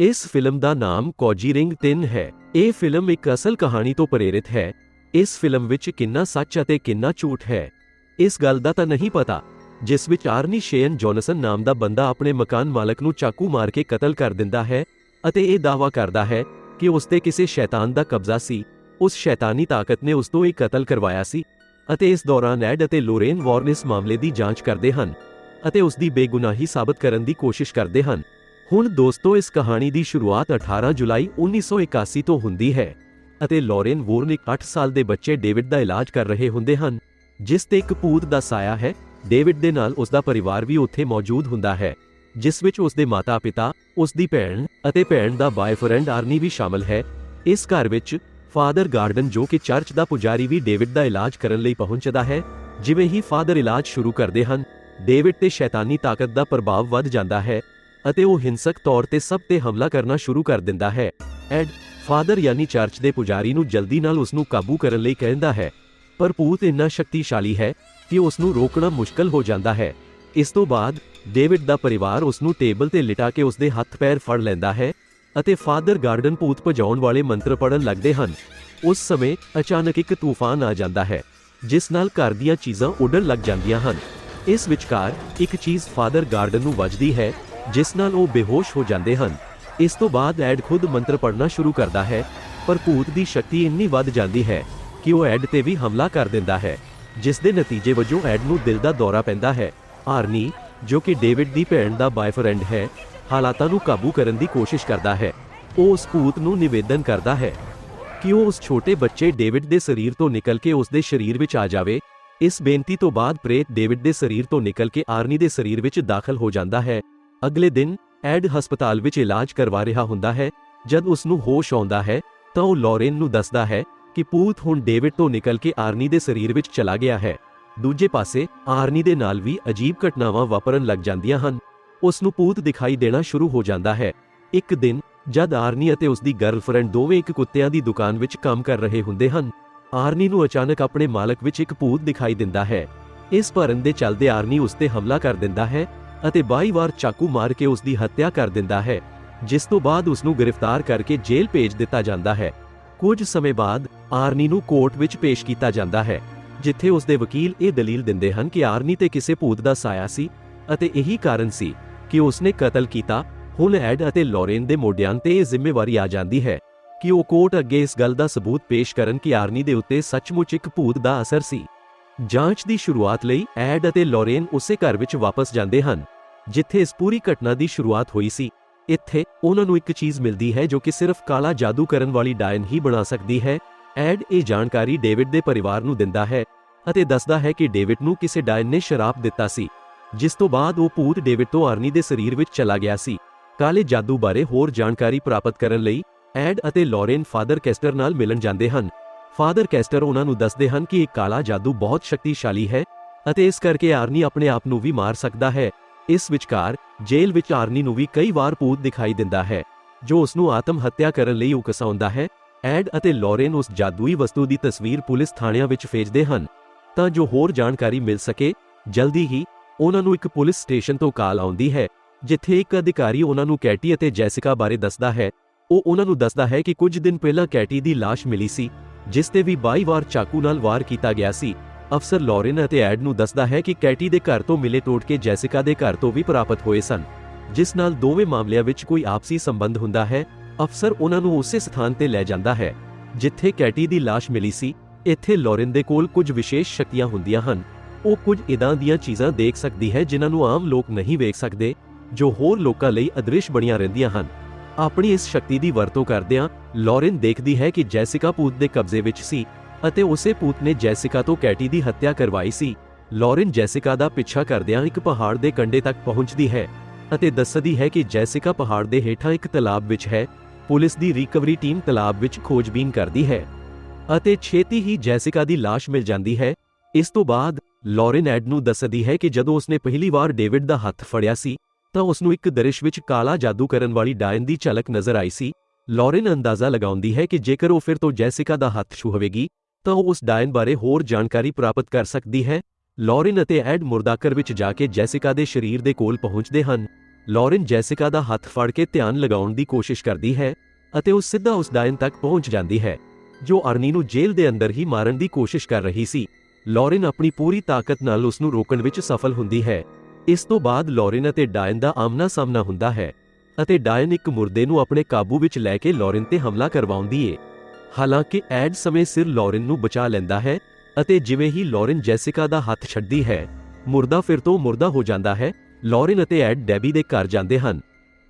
ਇਸ ਫਿਲਮ ਦਾ ਨਾਮ ਕੋਜੀਰਿੰਗ 3 ਹੈ। ਇਹ ਫਿਲਮ ਇੱਕ ਅਸਲ ਕਹਾਣੀ ਤੋਂ ਪ੍ਰੇਰਿਤ ਹੈ। ਇਸ ਫਿਲਮ ਵਿੱਚ ਕਿੰਨਾ ਸੱਚ ਅਤੇ ਕਿੰਨਾ ਝੂਠ ਹੈ। ਇਸ ਗੱਲ ਦਾ ਤਾਂ ਨਹੀਂ ਪਤਾ, ਜਿਸ ਵਿੱਚ ਆਰਨੀ ਸ਼ੇਨ ਜੋਨਸਨ ਨਾਮ ਦਾ ਬੰਦਾ ਆਪਣੇ ਮਕਾਨ ਮਾਲਕ ਨੂੰ ਚਾਕੂ ਮਾਰ ਕੇ ਕਤਲ ਕਰ ਦਿੰਦਾ ਹੈ ਅਤੇ ਇਹ ਦਾਅਵਾ ਕਰਦਾ ਹੈ ਕਿ ਉਸ ਤੇ ਕਿਸੇ ਸ਼ੈਤਾਨ ਦਾ ਕਬਜ਼ਾ ਸੀ। ਉਸ ਸ਼ੈਤਾਨੀ ਤਾਕਤ ਨੇ ਉਸ ਤੋਂ ਇਹ ਕਤਲ ਕਰਵਾਇਆ ਸੀ ਅਤੇ ਇਸ ਦੌਰਾਨ ਐਡ ਅਤੇ ਲੋਰੇਨ ਵਾਰਨ ਇਸ ਮਾਮਲੇ ਦੀ ਜਾਂਚ ਕਰਦੇ ਹਨ ਅਤੇ ਉਸ ਦੀ ਬੇਗੁਨਾਹੀ ਸਾਬਤ ਕਰਨ ਦੀ ਕੋਸ਼ਿਸ਼ ਕਰਦੇ ਹਨ। ਹੁਣ ਦੋਸਤੋ ਇਸ ਕਹਾਣੀ ਦੀ ਸ਼ੁਰੂਆਤ 18 ਜੁਲਾਈ 1981 ਤੋਂ ਹੁੰਦੀ ਹੈ ਅਤੇ ਲੋਰੇਨ ਵੋਰਨ ਇੱਕ 8 ਸਾਲ ਦੇ ਬੱਚੇ ਡੇਵਿਡ ਦਾ ਇਲਾਜ ਕਰ ਰਹੇ ਹੁੰਦੇ ਹਨ ਜਿਸ ਤੇ ਇੱਕ ਭੂਤ ਦਾ ਸਾਇਆ ਹੈ। ਡੇਵਿਡ ਦੇ ਨਾਲ ਉਸ ਦਾ ਪਰਿਵਾਰ ਵੀ ਉੱਥੇ ਮੌਜੂਦ ਹੁੰਦਾ ਹੈ ਜਿਸ ਵਿੱਚ ਉਸ ਦੇ ਮਾਤਾ-ਪਿਤਾ, ਉਸ ਦੀ ਭੈਣ ਅਤੇ ਭੈਣ ਦਾ ਬਾਇਫ੍ਰੈਂਡ ਆਰਨੀ ਵੀ ਸ਼ਾਮਲ ਹੈ। ਇਸ ਘਰ ਵਿੱਚ ਫਾਦਰ ਗਾਰਡਨ ਜੋ ਕਿ ਚਰਚ ਦਾ ਪੁਜਾਰੀ ਵੀ ਡੇਵਿਡ ਦਾ ਇਲਾਜ ਕਰਨ ਲਈ ਪਹੁੰਚਦਾ ਹੈ ਜਿਵੇਂ ਹੀ ਫਾਦਰ ਇਲਾਜ ਸ਼ੁਰੂ ਕਰਦੇ ਹਨ ਡੇਵਿਡ ਤੇ ਸ਼ੈਤਾਨੀ ਤਾਕਤ ਦਾ ਪ੍ਰਭਾਵ ਵੱਧ ਜਾਂਦਾ ਹੈ। ਅਤੇ ਉਹ ਹਿੰਸਕ ਤੌਰ ਤੇ ਸਭ ਤੇ ਹਮਲਾ ਕਰਨਾ ਸ਼ੁਰੂ ਕਰ ਦਿੰਦਾ ਹੈ। ਐਡ, ਫਾਦਰ ਯਾਨੀ ਚਰਚ ਦੇ ਪੁਜਾਰੀ ਨੂੰ ਜਲਦੀ ਨਾਲ ਉਸ ਨੂੰ ਕਾਬੂ ਕਰਨ ਲਈ ਕਹਿੰਦਾ ਹੈ, ਪਰ ਭੂਤ ਇੰਨਾ ਸ਼ਕਤੀਸ਼ਾਲੀ ਹੈ ਕਿ ਉਸ ਨੂੰ ਰੋਕਣਾ ਮੁਸ਼ਕਲ ਹੋ ਜਾਂਦਾ ਹੈ। ਇਸ ਤੋਂ ਬਾਅਦ, ਡੇਵਿਡ ਦਾ ਪਰਿਵਾਰ ਉਸ ਨੂੰ ਟੇਬਲ ਤੇ ਲਿਟਾ ਕੇ ਉਸ ਦੇ ਹੱਥ ਪੈਰ ਫੜ ਲੈਂਦਾ ਹੈ ਅਤੇ ਫਾਦਰ ਗਾਰਡਨ ਭੂਤ ਭਜਾਉਣ ਵਾਲੇ ਮੰਤਰ ਪੜਨ ਲੱਗਦੇ ਹਨ। ਉਸ ਸਮੇਂ ਅਚਾਨਕ ਇੱਕ ਤੂਫਾਨ ਆ ਜਾਂਦਾ ਹੈ, ਜਿਸ ਨਾਲ ਘਰ ਦੀਆਂ ਚੀਜ਼ਾਂ ਉੱਡਣ ਲੱਗ ਜਾਂਦੀਆਂ ਹਨ। ਇਸ ਵਿਚਕਾਰ ਇੱਕ ਚੀਜ਼ ਫਾਦਰ ਗਾਰਡਨ ਨੂੰ ਵੱਜਦੀ ਹੈ ਜਿਸ ਨਾਲ ਉਹ ਬੇਹੋਸ਼ ਹੋ ਜਾਂਦੇ ਹਨ। ਇਸ ਤੋਂ ਬਾਅਦ ਐਡ ਖੁਦ ਮੰਤਰ ਪੜਨਾ ਸ਼ੁਰੂ ਕਰਦਾ ਹੈ, ਪਰ ਭੂਤ ਦੀ ਸ਼ਕਤੀ ਇੰਨੀ ਵੱਧ ਜਾਂਦੀ ਹੈ ਕਿ ਉਹ ਐਡ ਤੇ ਵੀ ਹਮਲਾ ਕਰ ਦਿੰਦਾ ਹੈ, ਜਿਸ ਦੇ ਨਤੀਜੇ ਵਜੋਂ ਐਡ ਨੂੰ ਦਿਲ ਦਾ ਦੌਰਾ ਪੈਂਦਾ ਹੈ। ਆਰਨੀ, ਜੋ ਕਿ ਡੇਵਿਡ ਦੀ ਭੈਣ ਦਾ ਬਾਇਫ੍ਰੈਂਡ ਹੈ, ਹਾਲਾਤਾਂ ਨੂੰ ਕਾਬੂ ਕਰਨ ਦੀ ਕੋਸ਼ਿਸ਼ ਕਰਦਾ ਹੈ। ਉਹ ਉਸ ਭੂਤ ਨੂੰ ਨਿਵੇਦਨ ਕਰਦਾ ਹੈ ਕਿ ਉਹ ਉਸ ਛੋਟੇ ਬੱਚੇ ਡੇਵਿਡ ਦੇ ਸਰੀਰ ਤੋਂ ਨਿਕਲ ਕੇ ਉਸ ਦੇ ਸਰੀਰ ਵਿੱਚ ਆ ਜਾਵੇ। ਇਸ ਬੇਨਤੀ ਤੋਂ ਬਾਅਦ ਪ੍ਰੇਤ ਡੇਵਿਡ ਦੇ ਸਰੀਰ ਤੋਂ ਨਿਕਲ ਕੇ ਆਰਨੀ ਦੇ ਸਰੀਰ ਵਿੱਚ ਦਾਖਲ ਹੋ ਜਾਂਦਾ ਹੈ। ਅਗਲੇ ਦਿਨ ਐਡ ਹਸਪਤਾਲ ਵਿੱਚ ਇਲਾਜ ਕਰਵਾ ਰਿਹਾ ਹੁੰਦਾ ਹੈ। ਜਦ ਉਸ ਨੂੰ ਹੋਸ਼ ਆਉਂਦਾ ਹੈ, ਤਾਂ ਉਹ ਲੋਰੇਨ ਨੂੰ ਦੱਸਦਾ ਹੈ ਕਿ ਭੂਤ ਹੁਣ ਡੇਵਿਡ ਤੋਂ ਨਿਕਲ ਕੇ ਆਰਨੀ ਦੇ ਸਰੀਰ ਵਿੱਚ ਚਲਾ ਗਿਆ ਹੈ। ਦੂਜੇ ਪਾਸੇ, ਆਰਨੀ ਦੇ ਨਾਲ ਵੀ ਅਜੀਬ ਘਟਨਾਵਾਂ ਵਾਪਰਨ ਲੱਗ ਜਾਂਦੀਆਂ ਹਨ। ਉਸ ਨੂੰ ਭੂਤ ਦਿਖਾਈ ਦੇਣਾ ਸ਼ੁਰੂ ਹੋ ਜਾਂਦਾ ਹੈ। ਇੱਕ ਦਿਨ, ਜਦ ਆਰਨੀ ਅਤੇ ਉਸ ਦੀ ਗਰਲਫ੍ਰੈਂਡ ਦੋਵੇਂ ਇੱਕ ਕੁੱਤਿਆਂ ਦੀ ਦੁਕਾਨ ਵਿੱਚ ਕੰਮ ਕਰ ਰਹੇ ਹੁੰਦੇ ਹਨ, ਆਰਨੀ ਨੂੰ ਅਚਾਨਕ ਆਪਣੇ ਮਾਲਕ ਵਿੱਚ ਇੱਕ ਭੂਤ ਦਿਖਾਈ ਦਿੰਦਾ ਹੈ। ਇਸ ਭਰਨ ਦੇ ਚੱਲਦੇ ਆਰਨੀ ਉਸ ਤੇ ਹਮਲਾ ਕਰ ਦਿੰਦਾ ਹੈ ਅਤੇ 22 ਵਾਰ ਚਾਕੂ ਮਾਰ ਕੇ ਉਸ ਦੀ ਹੱਤਿਆ ਕਰ ਦਿੰਦਾ ਹੈ, ਜਿਸ ਤੋਂ ਬਾਅਦ ਉਸ ਨੂੰ ਗ੍ਰਿਫਤਾਰ ਕਰਕੇ ਜੇਲ੍ਹ ਭੇਜ ਦਿੱਤਾ ਜਾਂਦਾ ਹੈ। ਕੁਝ ਸਮੇਂ ਬਾਅਦ ਆਰਨੀ ਨੂੰ ਕੋਰਟ ਵਿੱਚ ਪੇਸ਼ ਕੀਤਾ ਜਾਂਦਾ ਹੈ, ਜਿੱਥੇ ਉਸ ਦੇ ਵਕੀਲ ਇਹ ਦਲੀਲ ਦਿੰਦੇ ਹਨ ਕਿ ਆਰਨੀ ਤੇ ਕਿਸੇ ਭੂਤ ਦਾ ਸਾਇਆ ਸੀ ਅਤੇ ਇਹੀ ਕਾਰਨ ਸੀ ਕਿ ਉਸਨੇ ਕਤਲ ਕੀਤਾ, ਹੁਣ ਐਡ ਅਤੇ ਲੋਰੇਨ ਦੇ ਮੋਢਿਆਂ ਤੇ ਇਹ ਜ਼ਿੰਮੇਵਾਰੀ ਆ ਜਾਂਦੀ ਹੈ ਕਿ ਉਹ ਕੋਰਟ ਅੱਗੇ ਇਸ ਗੱਲ ਦਾ ਸਬੂਤ ਪੇਸ਼ ਕਰਨ ਕਿ ਆਰਨੀ ਦੇ ਉੱਤੇ ਸੱਚਮੁੱਚ ਇੱਕ ਭੂਤ ਦਾ ਅਸਰ ਸੀ। ਜਾਂਚ ਦੀ ਸ਼ੁਰੂਆਤ ਲਈ ਐਡ ਅਤੇ ਲੋਰੇਨ ਉਸੇ ਘਰ ਵਿੱਚ ਵਾਪਸ ਜਾਂਦੇ ਹਨ, ਜਿੱਥੇ ਇਸ ਪੂਰੀ ਘਟਨਾ ਦੀ ਸ਼ੁਰੂਆਤ ਹੋਈ ਸੀ। ਇੱਥੇ ਉਹਨਾਂ ਨੂੰ ਇੱਕ ਚੀਜ਼ ਮਿਲਦੀ ਹੈ ਜੋ ਕਿ ਸਿਰਫ ਕਾਲਾ ਜਾਦੂ ਕਰਨ ਵਾਲੀ ਡਾਇਨ ਹੀ ਬਣਾ ਸਕਦੀ ਹੈ। ਐਡ ਇਹ ਜਾਣਕਾਰੀ ਡੇਵਿਡ ਦੇ ਪਰਿਵਾਰ ਨੂੰ ਦਿੰਦਾ ਹੈ ਅਤੇ ਦੱਸਦਾ ਹੈ ਕਿ ਡੇਵਿਡ ਨੂੰ ਕਿਸੇ ਡਾਇਨ ਨੇ ਸ਼ਰਾਪ ਦਿੱਤਾ ਸੀ, ਜਿਸ ਤੋਂ ਬਾਅਦ ਉਹ ਭੂਤ ਡੇਵਿਡ ਤੋਂ ਆਰਨੀ ਦੇ ਸਰੀਰ ਵਿੱਚ ਚਲਾ ਗਿਆ ਸੀ। ਕਾਲੇ ਜਾਦੂ ਬਾਰੇ ਹੋਰ ਜਾਣਕਾਰੀ ਪ੍ਰਾਪਤ ਕਰਨ ਲਈ ਐਡ ਅਤੇ ਲੋਰੇਨ ਫਾਦਰ ਕੈਸਟਰ ਨਾਲ ਮਿਲਣ ਜਾਂਦੇ ਹਨ। ਫਾਦਰ ਕੈਸਟਰ ਉਹਨਾਂ ਨੂੰ ਦੱਸਦੇ ਹਨ ਕਿ ਇਹ ਕਾਲਾ ਜਾਦੂ ਬਹੁਤ ਸ਼ਕਤੀਸ਼ਾਲੀ ਹੈ ਅਤੇ ਇਸ ਕਰਕੇ ਆਰਨੀ ਆਪਣੇ ਆਪ ਨੂੰ ਵੀ ਮਾਰ ਸਕਦਾ ਹੈ। ਇਸ ਵਿਚਕਾਰ ਜੇਲ੍ਹ ਵਿੱਚ ਆਰਨੀ ਨੂੰ ਵੀ ਕਈ ਵਾਰ ਭੂਤ ਦਿਖਾਈ ਦਿੰਦਾ ਹੈ, ਜੋ ਉਸ ਨੂੰ ਆਤਮ ਹੱਤਿਆ ਕਰਨ ਲਈ ਉਕਸਾਉਂਦਾ ਹੈ। ਐਡ ਅਤੇ ਲੋਰੇਨ ਉਸ ਜਾਦੂਈ ਵਸਤੂ ਦੀ ਤਸਵੀਰ ਪੁਲਿਸ ਥਾਣਿਆਂ ਵਿੱਚ ਭੇਜਦੇ ਹਨ, ਤਾਂ ਜੋ ਹੋਰ ਜਾਣਕਾਰੀ ਮਿਲ ਸਕੇ। ਜਲਦੀ ਹੀ ਉਹਨਾਂ ਨੂੰ ਇੱਕ ਪੁਲਿਸ ਸਟੇਸ਼ਨ ਤੋਂ ਕਾਲ ਆਉਂਦੀ ਹੈ, ਜਿੱਥੇ ਇੱਕ ਅਧਿਕਾਰੀ ਉਹਨਾਂ ਨੂੰ ਕੈਟੀ ਅਤੇ ਜੈਸਿਕਾ ਬਾਰੇ ਦੱਸਦਾ ਹੈ। ਉਹ ਉਹਨਾਂ ਨੂੰ ਦੱਸਦਾ ਹੈ ਕਿ ਕੁਝ ਦਿਨ ਪਹਿਲਾਂ ਕੈਟੀ ਦੀ ਲਾਸ਼ ਮਿਲੀ ਸੀ। ਜਿਸ ਤੇ ਵੀ 22 ਵਾਰ ਚਾਕੂ ਨਾਲ ਵਾਰ ਕੀਤਾ ਗਿਆ ਸੀ। ਅਫਸਰ ਲੋਰਿਨ ਅਤੇ ਐਡ ਨੂੰ ਦੱਸਦਾ ਹੈ ਕਿ ਕੈਟੀ ਦੇ ਘਰ ਤੋਂ ਮਿਲੇ ਟੋਟ ਕੇ ਜੈਸਿਕਾ ਦੇ ਘਰ ਤੋਂ ਵੀ ਪ੍ਰਾਪਤ ਹੋਏ ਸਨ। ਜਿਸ ਨਾਲ ਦੋਵੇਂ ਮਾਮਲਿਆਂ ਵਿੱਚ ਕੋਈ ਆਪਸੀ ਸੰਬੰਧ ਹੁੰਦਾ ਹੈ, ਅਫਸਰ ਉਹਨਾਂ ਨੂੰ ਉਸੇ ਸਥਾਨ ਤੇ ਲੈ ਜਾਂਦਾ ਹੈ, ਜਿੱਥੇ ਕੈਟੀ ਦੀ ਲਾਸ਼ ਮਿਲੀ ਸੀ। ਇੱਥੇ ਲੋਰਿਨ ਦੇ ਕੋਲ ਕੁਝ ਵਿਸ਼ੇਸ਼ ਸ਼ਕਤੀਆਂ ਹੁੰਦੀਆਂ ਹਨ। ਉਹ ਕੁਝ ਇਦਾਂ ਦੀਆਂ ਚੀਜ਼ਾਂ ਦੇਖ ਸਕਦੀ ਹੈ ਜਿਨ੍ਹਾਂ ਨੂੰ ਆਮ ਲੋਕ ਨਹੀਂ ਵੇਖ ਸਕਦੇ, ਜੋ ਹੋਰ ਲੋਕਾਂ ਲਈ ਅਦ੍ਰਿਸ਼ ਬਣੀਆਂ ਰਹਿੰਦੀਆਂ ਹਨ। ਆਪਣੀ ਇਸ ਸ਼ਕਤੀ ਦੀ ਵਰਤੋਂ ਕਰਦਿਆਂ ਲੋਰਿਨ ਦੇਖਦੀ ਹੈ ਕਿ ਜੈਸਿਕਾ ਪੂਤ ਦੇ ਕਬਜ਼ੇ ਵਿੱਚ ਸੀ ਅਤੇ ਉਸੇ ਪੂਤ ਨੇ ਜੈਸਿਕਾ ਤੋਂ ਕੈਟੀ ਦੀ ਹੱਤਿਆ ਕਰਵਾਈ ਸੀ। ਲੋਰਿਨ ਜੈਸਿਕਾ ਦਾ ਪਿੱਛਾ ਕਰਦਿਆਂ ਇੱਕ ਪਹਾੜ ਦੇ ਕੰਢੇ ਤੱਕ ਪਹੁੰਚਦੀ ਹੈ ਅਤੇ ਦੱਸਦੀ ਹੈ ਕਿ ਜੈਸਿਕਾ ਪਹਾੜ ਦੇ ਹੇਠਾਂ ਇੱਕ ਤਲਾਬ ਵਿੱਚ ਹੈ। ਪੁਲਿਸ ਦੀ ਰਿਕਵਰੀ ਟੀਮ ਤਲਾਬ ਵਿੱਚ ਖੋਜਬੀਨ ਕਰਦੀ ਹੈ ਅਤੇ ਛੇਤੀ ਹੀ ਜੈਸਿਕਾ ਦੀ ਲਾਸ਼ ਮਿਲ ਜਾਂਦੀ ਹੈ। ਇਸ ਤੋਂ ਬਾਅਦ ਲੋਰਿਨ ਐਡ ਨੂੰ ਦੱਸਦੀ ਹੈ ਕਿ ਜਦੋਂ ਉਸਨੇ ਪਹਿਲੀ ਵਾਰ ਡੇਵਿਡ ਦਾ ਹੱਥ ਫੜਿਆ ਸੀ ਤਾਂ ਉਸ ਨੂੰ ਇੱਕ ਦ੍ਰਿਸ਼ ਵਿੱਚ ਕਾਲਾ ਜਾਦੂ ਕਰਨ ਵਾਲੀ ਡਾਇਨ ਦੀ ਝਲਕ ਨਜ਼ਰ ਆਈ ਸੀ। ਲੋਰਿਨ ਅੰਦਾਜ਼ਾ ਲਗਾਉਂਦੀ ਹੈ ਕਿ ਜੇਕਰ ਉਹ ਫਿਰ ਤੋਂ ਜੈਸਿਕਾ ਦਾ ਹੱਥ ਛੂਹਵੇਗੀ ਤਾਂ ਉਹ ਉਸ ਡਾਇਨ ਬਾਰੇ ਹੋਰ ਜਾਣਕਾਰੀ ਪ੍ਰਾਪਤ ਕਰ ਸਕਦੀ ਹੈ। ਲੋਰਿਨ ਅਤੇ ਐਡ ਮੁਰਦਾਕਰ ਵਿੱਚ ਜਾ ਕੇ ਜੈਸਿਕਾ ਦੇ ਸਰੀਰ ਦੇ ਕੋਲ ਪਹੁੰਚਦੇ ਹਨ। ਲੌਰਨ ਜੈਸਿਕਾ ਦਾ ਹੱਥ ਫੜ ਕੇ ਧਿਆਨ ਲਗਾਉਣ ਦੀ ਕੋਸ਼ਿਸ਼ ਕਰਦੀ ਹੈ ਅਤੇ ਉਹ ਸਿੱਧਾ ਉਸ ਡਾਇਨ ਤੱਕ ਪਹੁੰਚ ਜਾਂਦੀ ਹੈ, ਜੋ ਅਰਨੀ ਨੂੰ ਜੇਲ੍ਹ ਦੇ ਅੰਦਰ ਹੀ ਮਾਰਨ ਦੀ ਕੋਸ਼ਿਸ਼ ਕਰ ਰਹੀ ਸੀ। ਲੌਰਨ ਆਪਣੀ ਪੂਰੀ ਤਾਕਤ ਨਾਲ ਉਸ ਨੂੰ ਰੋਕਣ ਵਿੱਚ ਸਫਲ ਹੁੰਦੀ ਹੈ। ਇਸ ਤੋਂ ਬਾਅਦ ਲੌਰਨ ਅਤੇ ਡਾਇਨ ਦਾ ਆਮਨਾ ਸਾਹਮਣਾ ਹੁੰਦਾ ਹੈ ਅਤੇ ਡਾਇਨ ਇੱਕ ਮੁਰਦੇ ਨੂੰ ਆਪਣੇ ਕਾਬੂ ਵਿੱਚ ਲੈ ਕੇ ਲੌਰਨ ਤੇ ਹਮਲਾ ਕਰਵਾਉਂਦੀ ਏ। ਹਾਲਾਂਕਿ ਐਡ ਸਮੇਂ ਸਿਰ ਲੌਰਨ ਨੂੰ ਬਚਾ ਲੈਂਦਾ ਹੈ ਅਤੇ ਜਿਵੇਂ ਹੀ ਲੌਰਨ ਜੈਸਿਕਾ ਦਾ ਹੱਥ ਛੱਡਦੀ ਹੈ, ਮੁਰਦਾ ਫਿਰ ਤੋਂ ਮੁਰਦਾ ਹੋ ਜਾਂਦਾ ਹੈ, ਲੌਰਨ ਅਤੇ ਐਡ ਡੈਬੀ ਦੇ ਘਰ ਜਾਂਦੇ ਹਨ।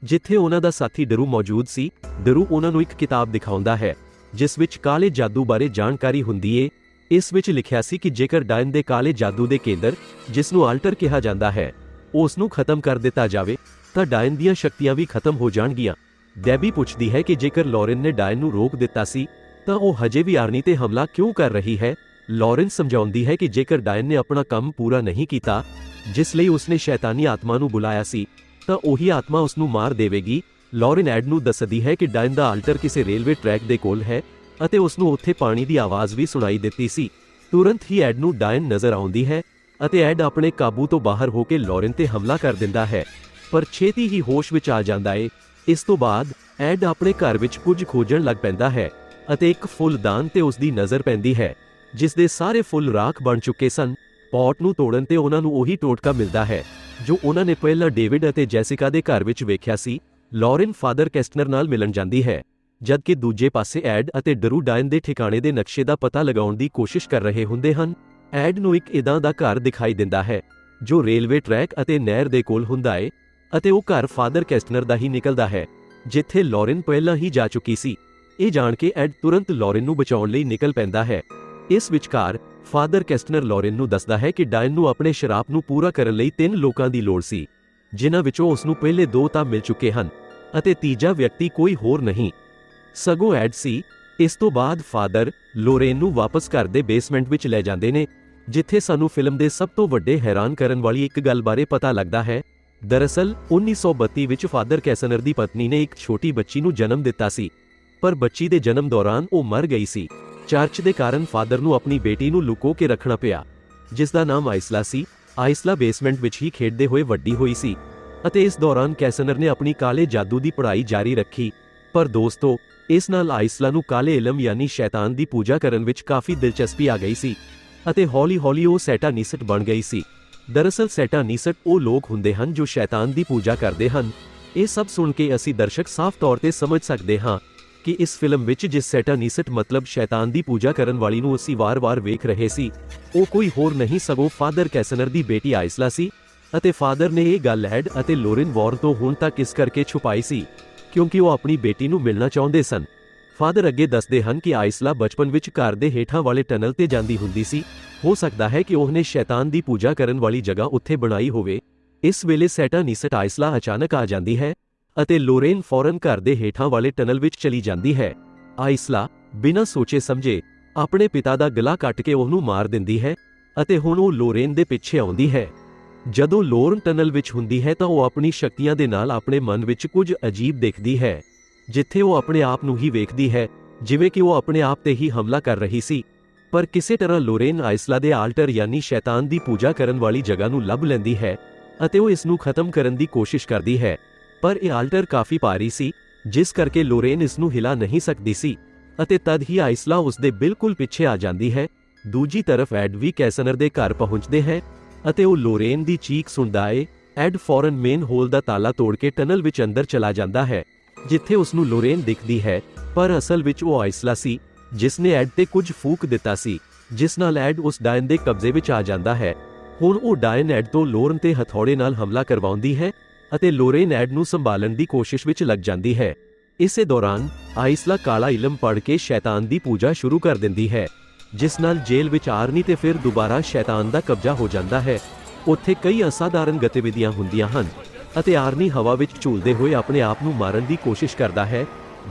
ਜਿੱਥੇ ਉਹਨਾਂ ਦਾ ਸਾਥੀ ਡਰੂ ਮੌਜੂਦ ਸੀ, ਡਰੂ ਉਹਨਾਂ ਨੂੰ ਇੱਕ ਕਿਤਾਬ ਦਿਖਾਉਂਦਾ ਹੈ, ਜਿਸ ਵਿੱਚ ਕਾਲੇ ਜਾਦੂ ਬਾਰੇ ਜਾਣਕਾਰੀ ਹੁੰਦੀ ਏ। ਇਸ ਵਿੱਚ ਲਿਖਿਆ ਸੀ ਕਿ ਜੇਕਰ ਡਾਇਨ ਦੇ ਕਾਲੇ ਜਾਦੂ ਦੇ ਕੇਂਦਰ ਜਿਸ ਨੂੰ ਆਲਟਰ ਕਿਹਾ ਜਾਂਦਾ ਹੈ ਉਸ ਨੂੰ ਖਤਮ ਕਰ ਦਿੱਤਾ ਜਾਵੇ, ਤਾਂ ਡਾਇਨ ਦੀਆਂ ਸ਼ਕਤੀਆਂ ਵੀ ਖਤਮ ਹੋ ਜਾਣਗੀਆਂ। ਡੈਬੀ ਪੁੱਛਦੀ ਹੈ ਕਿ ਜੇਕਰ ਲੌਰਨ ਨੇ ਡਾਇਨ ਨੂੰ ਰੋਕ ਦਿੱਤਾ ਸੀ, ਤਾਂ ਉਹ ਹਜੇ ਵੀ ਆਰਨੀ ਤੇ ਹਮਲਾ ਕਿਉਂ ਕਰ ਰਹੀ ਹੈ? ਲੌਰਨ ਸਮਝਾਉਂਦੀ ਹੈ ਕਿ ਜੇਕਰ ਡਾਇਨ ਨੇ ਆਪਣਾ ਕੰਮ ਪੂਰਾ ਨਹੀਂ ਕੀਤਾ, ਜਿਸ ਲਈ ਉਸਨੇ ਸ਼ੈਤਾਨੀ ਆਤਮਾ ਨੂੰ ਬੁਲਾਇਆ ਸੀ, ਤਾਂ ਉਹੀ ਆਤਮਾ ਉਸ ਨੂੰ ਮਾਰ ਦੇਵੇਗੀ। ਲੌਰਨ ਐਡ ਨੂੰ ਦੱਸਦੀ ਹੈ ਕਿ ਡਾਇਨ ਦਾ ਆਲਟਰ ਕਿਸੇ ਰੇਲਵੇ ਟਰੈਕ ਦੇ ਕੋਲ ਹੈ ਅਤੇ ਉਸ ਨੂੰ ਉੱਥੇ ਪਾਣੀ ਦੀ ਆਵਾਜ਼ ਵੀ ਸੁਣਾਈ ਦਿੱਤੀ ਸੀ। ਤੁਰੰਤ ਹੀ ਐਡ ਨੂੰ ਡਾਇਨ ਨਜ਼ਰ ਆਉਂਦੀ ਹੈ ਅਤੇ ਐਡ ਆਪਣੇ ਕਾਬੂ ਤੋਂ ਬਾਹਰ ਹੋ ਕੇ ਲੌਰਨ ਤੇ ਹਮਲਾ ਕਰ ਦਿੰਦਾ ਹੈ। ਪਰ ਛੇਤੀ ਹੀ ਹੋਸ਼ ਵਿੱਚ ਆ ਜਾਂਦਾ ਏ। ਇਸ ਤੋਂ ਬਾਅਦ ਐਡ ਆਪਣੇ ਘਰ ਵਿੱਚ ਕੁਝ ਖੋਜਣ ਲੱਗ ਪੈਂਦਾ ਹੈ ਅਤੇ ਇੱਕ ਫੁੱਲਦਾਨ ਤੇ ਉਸ ਦੀ ਨਜ਼ਰ ਪੈਂਦੀ ਹੈ ਜਿਸ ਦੇ ਸਾਰੇ ਫੁੱਲ ਰਾਖ ਬਣ ਚੁੱਕੇ ਸਨ। ਪੌਟ ਨੂੰ ਤੋੜਨ ਤੇ ਉਹਨਾਂ ਨੂੰ ਉਹੀ ਟੋਟਕਾ ਮਿਲਦਾ ਹੈ, ਜੋ ਉਹਨਾਂ ਨੇ ਪਹਿਲਾਂ ਡੇਵਿਡ ਅਤੇ ਜੈਸਿਕਾ ਦੇ ਘਰ ਵਿੱਚ ਵੇਖਿਆ ਸੀ। ਲੌਰਨ ਫਾਦਰ ਕੈਸਟਨਰ ਨਾਲ ਮਿਲਣ ਜਾਂਦੀ ਹੈ। ਜਦਕਿ ਦੂਜੇ ਪਾਸੇ ਐਡ ਅਤੇ ਡਰੂ ਡਾਇਨ ਦੇ ਠਿਕਾਣੇ ਦੇ ਨਕਸ਼ੇ ਦਾ ਪਤਾ ਲਗਾਉਣ ਦੀ ਕੋਸ਼ਿਸ਼ ਕਰ ਰਹੇ ਹੁੰਦੇ ਹਨ, ਐਡ ਨੂੰ ਇੱਕ ਇਦਾਂ ਦਾ ਘਰ ਦਿਖਾਈ ਦਿੰਦਾ ਹੈ, ਜੋ ਰੇਲਵੇ ਟਰੈਕ ਅਤੇ ਨਹਿਰ ਦੇ ਕੋਲ ਹੁੰਦਾ ਹੈ ਅਤੇ ਉਹ ਘਰ ਫਾਦਰ ਕੈਸਟਨਰ ਦਾ ਹੀ ਨਿਕਲਦਾ ਹੈ, ਜਿੱਥੇ ਲੌਰਨ ਪਹਿਲਾਂ ਹੀ ਜਾ ਚੁੱਕੀ ਸੀ। ਇਹ ਜਾਣ ਕੇ ਐਡ ਤੁਰੰਤ ਲੌਰਨ ਨੂੰ ਬਚਾਉਣ ਲਈ ਨਿਕਲ ਪੈਂਦਾ ਹੈ। ਇਸ ਵਿਚਕਾਰ ਫਾਦਰ ਕੈਸਟਨਰ ਲੌਰਨ ਨੂੰ ਦੱਸਦਾ ਹੈ ਕਿ ਡਾਇਨ ਨੂੰ ਆਪਣੇ ਸ਼ਰਾਪ ਨੂੰ ਪੂਰਾ ਕਰਨ ਲਈ ਤਿੰਨ ਲੋਕਾਂ ਦੀ ਲੋੜ ਸੀ, ਜਿਨ੍ਹਾਂ ਵਿੱਚੋਂ ਉਸ ਨੂੰ ਪਹਿਲੇ ਦੋ ਤਾਂ ਮਿਲ ਚੁੱਕੇ ਹਨ, ਅਤੇ ਤੀਜਾ ਵਿਅਕਤੀ ਕੋਈ ਹੋਰ ਨਹੀਂ। ਸਗੋਂ ਐਡ ਸੀ, ਇਸ ਤੋਂ ਬਾਅਦ ਫਾਦਰ ਲੋਰੇਨ ਨੂੰ ਵਾਪਸ ਘਰ ਦੇ ਬੇਸਮੈਂਟ ਵਿੱਚ ਲੈ ਜਾਂਦੇ ਨੇ, ਜਿੱਥੇ ਸਾਨੂੰ ਫਿਲਮ ਦੇ ਸਭ ਤੋਂ ਵੱਡੇ ਹੈਰਾਨ ਕਰਨ ਵਾਲੀ ਇੱਕ ਗੱਲ ਬਾਰੇ ਪਤਾ ਲੱਗਦਾ ਹੈ। ਦਰਅਸਲ 1932 ਵਿੱਚ ਫਾਦਰ ਕੈਸਨਰ ਦੀ ਪਤਨੀ ਨੇ ਇੱਕ ਛੋਟੀ ਬੱਚੀ ਨੂੰ ਜਨਮ ਦਿੱਤਾ ਸੀ, ਪਰ ਬੱਚੀ ਦੇ ਜਨਮ ਦੌਰਾਨ ਉਹ ਮਰ ਗਈ ਸੀ। ਚਰਚ ਦੇ ਕਾਰਨ ਫਾਦਰ ਨੂੰ ਆਪਣੀ ਬੇਟੀ ਨੂੰ ਲੁਕੋ ਕੇ ਰੱਖਣਾ ਪਿਆ, ਜਿਸ ਦਾ ਨਾਮ ਆਇਸਲਾ ਸੀ। ਆਇਸਲਾ ਬੇਸਮੈਂਟ ਵਿੱਚ ਹੀ ਖੇਡਦੇ ਹੋਏ ਵੱਡੀ ਹੋਈ ਸੀ, ਅਤੇ ਇਸ ਦੌਰਾਨ ਕੈਸਨਰ ਨੇ ਆਪਣੀ ਕਾਲੇ ਜਾਦੂ ਦੀ ਪੜ੍ਹਾਈ ਜਾਰੀ ਰੱਖੀ। ਪਰ ਦੋਸਤੋ, ਇਸ ਨਾਲ ਆਇਸਲਾ ਨੂੰ ਕਾਲੇ ਇਲਮ ਯਾਨੀ ਸ਼ੈਤਾਨ ਦੀ ਪੂਜਾ ਕਰਨ ਵਿੱਚ ਕਾਫੀ ਦਿਲਚਸਪੀ ਆ ਗਈ ਸੀ ਅਤੇ ਹੌਲੀ-ਹੌਲੀ ਉਹ ਸੈਟਾਨੀਸਟ ਬਣ ਗਈ ਸੀ। ਦਰਅਸਲ ਸੈਟਾਨੀਸਟ ਉਹ ਲੋਕ ਹੁੰਦੇ ਹਨ ਜੋ ਸ਼ੈਤਾਨ ਦੀ ਪੂਜਾ ਕਰਦੇ ਹਨ। ਇਹ ਸਭ ਸੁਣ ਕੇ ਅਸੀਂ ਦਰਸ਼ਕ ਸਾਫ਼ ਤੌਰ ਤੇ ਸਮਝ ਸਕਦੇ ਹਾਂ ਕਿ ਇਸ ਫਿਲਮ ਵਿੱਚ ਜਿਸ ਸੈਟਾਨੀਸਟ ਮਤਲਬ ਸ਼ੈਤਾਨ ਦੀ ਪੂਜਾ ਕਰਨ ਵਾਲੀ ਨੂੰ ਅਸੀਂ ਵਾਰ-ਵਾਰ ਵੇਖ ਰਹੇ ਸੀ, ਉਹ ਕੋਈ ਹੋਰ ਨਹੀਂ ਸਗੋਂ ਫਾਦਰ ਕੈਸਨਰ ਦੀ ਬੇਟੀ ਆਇਸਲਾ ਸੀ ਅਤੇ ਫਾਦਰ ਨੇ ਇਹ ਗੱਲ ਐਡ ਅਤੇ ਲੋਰਿਨ ਵੌਰ ਤੋਂ ਹੁਣ ਤੱਕ ਇਸ ਕਰਕੇ ਛੁਪਾਈ ਸੀ। ਕਿਉਂਕਿ ਉਹ ਆਪਣੀ ਬੇਟੀ ਨੂੰ ਮਿਲਣਾ ਚਾਹੁੰਦੇ ਸਨ। ਫਾਦਰ ਅੱਗੇ ਦੱਸਦੇ ਹਨ ਕਿ ਆਇਸਲਾ ਬਚਪਨ ਵਿੱਚ ਘਰ ਦੇ ਹੇਠਾਂ ਵਾਲੇ ਟਨਲ ਤੇ ਜਾਂਦੀ ਹੁੰਦੀ ਸੀ। ਹੋ ਸਕਦਾ ਹੈ ਕਿ ਉਹਨੇ ਸ਼ੈਤਾਨ ਦੀ ਪੂਜਾ ਕਰਨ ਵਾਲੀ ਜਗ੍ਹਾ ਉੱਥੇ ਬਣਾਈ ਹੋਵੇ। ਇਸ ਵੇਲੇ ਸੈਟਾਨੀਸਟ ਆਇਸਲਾ ਅਚਾਨਕ ਆ ਜਾਂਦੀ ਹੈ ਅਤੇ ਲੋਰੇਨ ਫੌਰਨ ਘਰ ਦੇ ਹੇਠਾਂ ਵਾਲੇ ਟਨਲ ਵਿੱਚ ਚਲੀ ਜਾਂਦੀ ਹੈ। ਆਇਸਲਾ ਬਿਨਾਂ ਸੋਚੇ ਸਮਝੇ ਆਪਣੇ ਪਿਤਾ ਦਾ ਗਲਾ ਕੱਟ ਕੇ ਉਹਨੂੰ ਮਾਰ ਦਿੰਦੀ ਹੈ ਅਤੇ ਹੁਣ ਉਹ ਲੋਰੇਨ ਦੇ ਪਿੱਛੇ ਆਉਂਦੀ ਹੈ। ਜਦੋਂ ਲੋਰਨ ਟਨਲ ਵਿੱਚ ਹੁੰਦੀ ਹੈ ਤਾਂ ਉਹ ਆਪਣੀ ਸ਼ਕਤੀਆਂ ਦੇ ਨਾਲ ਆਪਣੇ ਮਨ ਵਿੱਚ ਕੁਝ ਅਜੀਬ ਦੇਖਦੀ ਹੈ, ਜਿੱਥੇ ਉਹ ਆਪਣੇ ਆਪ ਨੂੰ ਹੀ ਵੇਖਦੀ ਹੈ, ਜਿਵੇਂ ਕਿ ਉਹ ਆਪਣੇ ਆਪ ਤੇ ਹੀ ਹਮਲਾ ਕਰ ਰਹੀ ਸੀ। ਪਰ ਕਿਸੇ ਤਰ੍ਹਾਂ ਲੋਰੇਨ ਆਇਸਲਾ ਦੇ ਆਲਟਰ ਯਾਨੀ ਸ਼ੈਤਾਨ ਦੀ ਪੂਜਾ ਕਰਨ ਵਾਲੀ ਜਗ੍ਹਾ ਨੂੰ ਲੱਭ ਲੈਂਦੀ ਹੈ ਅਤੇ ਉਹ ਇਸ ਨੂੰ ਖਤਮ ਕਰਨ ਦੀ ਕੋਸ਼ਿਸ਼ ਕਰਦੀ ਹੈ। ਪਰ ਇਹ ਆਲਟਰ ਕਾਫੀ ਭਾਰੀ ਸੀ, ਜਿਸ ਕਰਕੇ ਲੋਰੇਨ ਇਸ ਨੂੰ ਹਿਲਾ ਨਹੀਂ ਸਕਦੀ ਸੀ ਅਤੇ ਤਦ ਹੀ ਆਇਸਲਾ ਉਸ ਦੇ ਬਿਲਕੁਲ ਪਿੱਛੇ ਆ ਜਾਂਦੀ ਹੈ। ਦੂਜੀ ਤਰਫ ਐਡਵੀ ਕੈਸਨਰ ਦੇ ਘਰ ਪਹੁੰਚਦੇ ਹੈ ਅਤੇ ਉਹ ਲੋਰੇਨ ਦੀ ਚੀਕ ਸੁਣਦਾ ਏ। ਐਡ ਫੌਰਨ ਮੇਨ ਹੋਲ ਦਾ ਤਾਲਾ ਤੋੜ ਕੇ ਟਨਲ ਵਿੱਚ ਅੰਦਰ ਚਲਾ ਜਾਂਦਾ ਹੈ, ਜਿੱਥੇ ਉਸ ਨੂੰ ਲੋਰੇਨ ਦਿਖਦੀ ਹੈ। ਪਰ ਅਸਲ ਵਿੱਚ ਉਹ ਆਇਸਲਾ ਸੀ, ਜਿਸ ਨੇ ਐਡ ਤੇ ਕੁਝ ਫੂਕ ਦਿੱਤਾ ਸੀ, ਜਿਸ ਨਾਲ ਐਡ ਉਸ ਡਾਇਨ ਦੇ ਕਬਜ਼ੇ ਵਿੱਚ ਆ ਜਾਂਦਾ ਹੈ। ਹੁਣ ਉਹ ਡਾਇਨ ਐਡ ਤੋਂ ਲੋਰਨ ਤੇ ਹਥੌੜੇ ਨਾਲ ਹਮਲਾ ਕਰਵਾਉਂਦੀ ਹੈ ਅਤੇ ਲੋਰੇਨ ਐਡ ਨੂੰ ਸੰਭਾਲਣ ਦੀ ਕੋਸ਼ਿਸ਼ ਵਿੱਚ ਲੱਗ ਜਾਂਦੀ ਹੈ। ਇਸੇ ਦੌਰਾਨ ਆਇਸਲਾ ਕਾਲਾ ਇਲਮ ਪੜ ਕੇ ਸ਼ੈਤਾਨ ਦੀ ਪੂਜਾ ਸ਼ੁਰੂ ਕਰ ਦਿੰਦੀ ਹੈ। ਜਿਸ ਨਾਲ ਜੇਲ੍ਹ ਵਿੱਚ ਆਰਨੀ ਤੇ ਫਿਰ ਦੁਬਾਰਾ ਸ਼ੈਤਾਨ ਦਾ ਕਬਜ਼ਾ ਹੋ ਜਾਂਦਾ ਹੈ। ਉੱਥੇ ਕਈ ਅਸਾਧਾਰਨ ਗਤੀਵਿਧੀਆਂ ਹੁੰਦੀਆਂ ਹਨ ਅਤੇ ਆਰਨੀ ਹਵਾ ਵਿੱਚ ਝੂਲਦੇ ਹੋਏ ਆਪਣੇ ਆਪ ਨੂੰ ਮਾਰਨ ਦੀ ਕੋਸ਼ਿਸ਼ ਕਰਦਾ ਹੈ।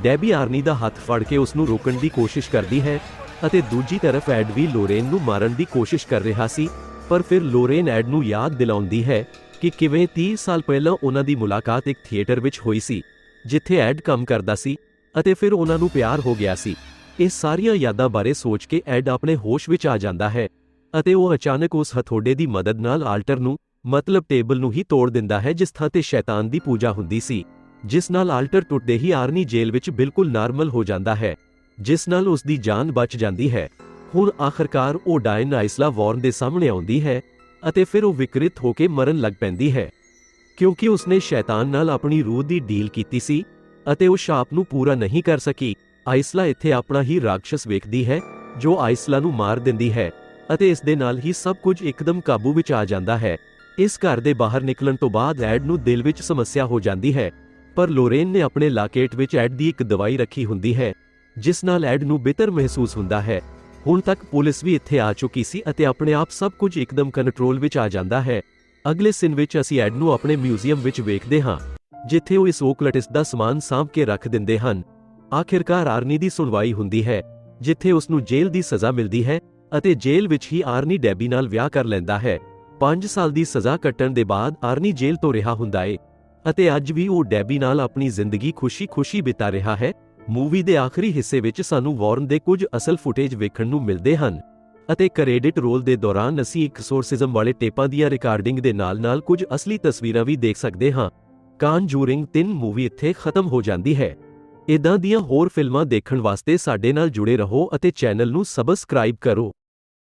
ਡੈਬੀ ਆਰਨੀ ਦਾ ਹੱਥ ਫੜ ਕੇ ਉਸ ਨੂੰ ਰੋਕਣ ਦੀ ਕੋਸ਼ਿਸ਼ ਕਰਦੀ ਹੈ ਅਤੇ ਦੂਜੀ ਤਰਫ ਐਡ ਵੀ ਲੋਰੇਨ ਨੂੰ ਮਾਰਨ ਦੀ ਕੋਸ਼ਿਸ਼ ਕਰ ਰਿਹਾ ਸੀ, ਪਰ ਫਿਰ ਲੋਰੇਨ ਐਡ ਨੂੰ ਯਾਦ ਦਿਲਾਉਂਦੀ ਹੈ ਕਿ ਕਿਵੇਂ 30 ਸਾਲ ਪਹਿਲਾਂ ਉਹਨਾਂ ਦੀ ਮੁਲਾਕਾਤ ਇੱਕ ਥੀਏਟਰ ਵਿੱਚ ਹੋਈ ਸੀ, ਜਿੱਥੇ ਐਡ ਕੰਮ ਕਰਦਾ ਸੀ ਅਤੇ ਫਿਰ ਉਹਨਾਂ ਨੂੰ ਪਿਆਰ ਹੋ ਗਿਆ ਸੀ। ਇਹ ਸਾਰੀਆਂ ਯਾਦਾਂ ਬਾਰੇ ਸੋਚ ਕੇ ਐਡ ਆਪਣੇ ਹੋਸ਼ ਵਿੱਚ ਆ ਜਾਂਦਾ ਹੈ ਅਤੇ ਉਹ ਅਚਾਨਕ ਉਸ ਹਥੋੜੇ ਦੀ ਮਦਦ ਨਾਲ ਆਲਟਰ ਨੂੰ, ਮਤਲਬ ਟੇਬਲ ਨੂੰ ਹੀ ਤੋੜ ਦਿੰਦਾ ਹੈ ਜਿਸ ਥਾਂ ਤੇ ਸ਼ੈਤਾਨ ਦੀ ਪੂਜਾ ਹੁੰਦੀ ਸੀ, ਜਿਸ ਨਾਲ ਆਲਟਰ ਟੁੱਟਦੇ ਹੀ ਆਰਨੀ ਜੇਲ੍ਹ ਵਿੱਚ ਬਿਲਕੁਲ ਨਾਰਮਲ ਹੋ ਜਾਂਦਾ ਹੈ, ਜਿਸ ਨਾਲ ਉਸ ਦੀ ਜਾਨ ਬਚ ਜਾਂਦੀ ਹੈ। ਹੁਣ ਆਖਰਕਾਰ ਉਹ ਡਾਇਨ ਆਈਸਲਾ ਵਾਰਨ ਦੇ ਸਾਹਮਣੇ ਆਉਂਦੀ ਹੈ ਅਤੇ ਫਿਰ ਉਹ ਵਿਕਰਿਤ ਹੋ ਕੇ ਮਰਨ ਲੱਗ ਪੈਂਦੀ ਹੈ, ਕਿਉਂਕਿ ਉਸਨੇ ਸ਼ੈਤਾਨ ਨਾਲ ਆਪਣੀ ਰੂਹ ਦੀ ਡੀਲ ਕੀਤੀ ਸੀ ਅਤੇ ਉਹ ਸ਼ਾਪ ਨੂੰ ਪੂਰਾ ਨਹੀਂ ਕਰ ਸਕੀ। ਆਈਸਲਾ ਇੱਥੇ ਆਪਣਾ ਹੀ ਰਾਖਸ਼ ਵੇਖਦੀ ਹੈ, ਜੋ ਆਈਸਲਾ ਨੂੰ ਮਾਰ ਦਿੰਦੀ ਹੈ, ਅਤੇ ਇਸ ਦੇ ਨਾਲ ਹੀ ਸਭ ਕੁਝ ਇੱਕਦਮ ਕਾਬੂ ਵਿੱਚ ਆ ਜਾਂਦਾ ਹੈ। ਇਸ ਘਰ ਦੇ ਬਾਹਰ ਨਿਕਲਣ ਤੋਂ ਬਾਅਦ ਐਡ ਨੂੰ ਦਿਲ ਵਿੱਚ ਸਮੱਸਿਆ ਹੋ ਜਾਂਦੀ ਹੈ, ਪਰ ਲੋਰੇਨ ਨੇ ਆਪਣੇ ਲਾਕੇਟ ਵਿੱਚ ਐਡ ਦੀ ਇੱਕ ਦਵਾਈ ਰੱਖੀ ਹੁੰਦੀ ਹੈ, ਜਿਸ ਨਾਲ ਐਡ ਨੂੰ ਬਿਹਤਰ ਮਹਿਸੂਸ ਹੁੰਦਾ ਹੈ। ਹੁਣ ਤੱਕ ਪੁਲਿਸ ਵੀ ਇੱਥੇ ਆ ਚੁੱਕੀ ਸੀ ਅਤੇ ਆਪਣੇ ਆਪ ਸਭ ਕੁਝ ਇੱਕਦਮ ਕੰਟਰੋਲ ਵਿੱਚ ਆ ਜਾਂਦਾ ਹੈ। ਅਗਲੇ ਸਿਨ ਵਿੱਚ ਅਸੀਂ ਐਡ ਨੂੰ ਆਪਣੇ ਮਿਊਜ਼ੀਅਮ ਵਿੱਚ ਵੇਖਦੇ ਹਾਂ, ਜਿੱਥੇ ਉਹ ਇਸ ਓਕਲਟਿਸ ਦਾ ਸਮਾਨ ਸਾਂਭ ਕੇ ਰੱਖ ਦਿੰਦੇ ਹਨ। ਆਖਿਰਕਾਰ ਆਰਨੀ ਦੀ ਸੁਣਵਾਈ ਹੁੰਦੀ ਹੈ, ਜਿੱਥੇ ਉਸ ਨੂੰ ਜੇਲ੍ਹ ਦੀ ਸਜ਼ਾ ਮਿਲਦੀ ਹੈ ਅਤੇ ਜੇਲ੍ਹ ਵਿੱਚ ਹੀ ਆਰਨੀ ਡੈਬੀ ਨਾਲ ਵਿਆਹ ਕਰ ਲੈਂਦਾ ਹੈ। 5 ਸਾਲ ਦੀ ਸਜ਼ਾ ਕੱਟਣ ਦੇ ਬਾਅਦ ਆਰਨੀ ਜੇਲ੍ਹ ਤੋਂ ਰਿਹਾ ਹੁੰਦਾ ਏ ਅਤੇ ਅੱਜ ਵੀ ਉਹ ਡੈਬੀ ਨਾਲ ਆਪਣੀ ਜ਼ਿੰਦਗੀ ਖੁਸ਼ੀ-ਖੁਸ਼ੀ ਬਿਤਾ ਰਿਹਾ ਹੈ। ਮੂਵੀ ਦੇ ਆਖਰੀ ਹਿੱਸੇ ਵਿੱਚ ਸਾਨੂੰ ਵਾਰਨ ਦੇ ਕੁਝ ਅਸਲ ਫੁਟੇਜ ਵੇਖਣ ਨੂੰ ਮਿਲਦੇ ਹਨ ਅਤੇ ਕ੍ਰੈਡਿਟ ਰੋਲ ਦੇ ਦੌਰਾਨ ਅਸੀਂ ਇੱਕ ਸੋਰਸਿਜ਼ਮ ਵਾਲੇ ਟੇਪਾਂ ਦੀਆਂ ਰਿਕਾਰਡਿੰਗ ਦੇ ਨਾਲ-ਨਾਲ ਕੁਝ ਅਸਲੀ ਤਸਵੀਰਾਂ ਵੀ ਦੇਖ ਸਕਦੇ ਹਾਂ। ਕਾਨਜੂਰਿੰਗ 3 ਮੂਵੀ ਇੱਥੇ ਖਤਮ ਹੋ ਜਾਂਦੀ ਹੈ। ਇਦਾਂ ਦੀਆਂ ਹੋਰ ਫਿਲਮਾਂ ਦੇਖਣ ਵਾਸਤੇ ਸਾਡੇ ਨਾਲ ਜੁੜੇ ਰਹੋ ਅਤੇ ਚੈਨਲ ਨੂੰ ਸਬਸਕ੍ਰਾਈਬ ਕਰੋ।